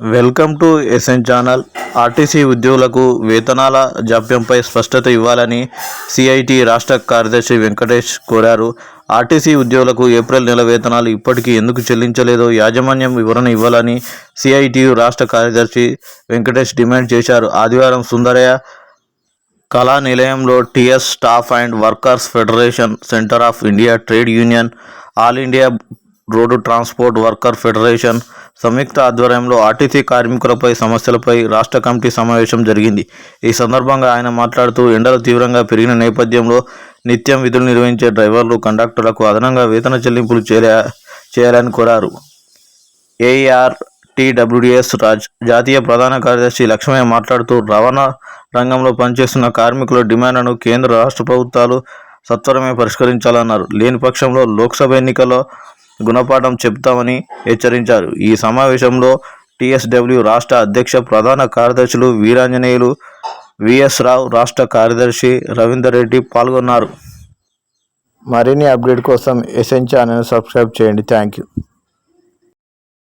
Welcome to SN channel. RTC ఉద్యోగులకు వేతనాల జాప్యంపై స్పష్టత ఇవ్వాలని సిఐటి రాష్ట్ర కార్యదర్శి వెంకటేష్ కోరారు. ఆర్టీసీ ఉద్యోగులకు ఏప్రిల్ నెల వేతనాలు ఇప్పటికీ ఎందుకు చెల్లించలేదో యాజమాన్యం వివరణ ఇవ్వాలని సిఐటియు రాష్ట్ర కార్యదర్శి వెంకటేష్ డిమాండ్ చేశారు. ఆదివారం సుందరయ్య కళా నిలయంలో TS staff and workers federation centre of India trade union all India road transport worker federation సంయుక్త ఆధ్వర్యంలో ఆర్టీసీ కార్మికులపై సమస్యలపై రాష్ట్ర కమిటీ సమావేశం జరిగింది. ఈ సందర్భంగా ఆయన మాట్లాడుతూ ఎండలు తీవ్రంగా పెరిగిన నేపథ్యంలో నిత్యం విధులు నిర్వహించే డ్రైవర్లు కండక్టర్లకు అదనంగా వేతన చెల్లింపులు చేరా చేయాలని కోరారు. ఏఆర్ టీడబ్ల్యూడిఎస్ రాజ్ జాతీయ ప్రధాన కార్యదర్శి లక్ష్మయ్య మాట్లాడుతూ రవాణా రంగంలో పనిచేస్తున్న కార్మికుల డిమాండ్లను కేంద్ర రాష్ట్ర ప్రభుత్వాలు సత్వరమే పరిష్కరించాలన్నారు. లేని పక్షంలో లోక్సభ ఎన్నికల్లో గుణపాఠం చెప్తామని హెచ్చరించారు. ఈ సమావేశంలో టీఎస్డబ్ల్యూ రాష్ట్ర అధ్యక్ష ప్రధాన కార్యదర్శులు వీరాంజనేయులు విఎస్ రావు రాష్ట్ర కార్యదర్శి రవీందర్ రెడ్డి పాల్గొన్నారు. మరిన్ని అప్డేట్ కోసం ఎస్ఎన్ ఛానల్ సబ్స్క్రైబ్ చేయండి. Thank you.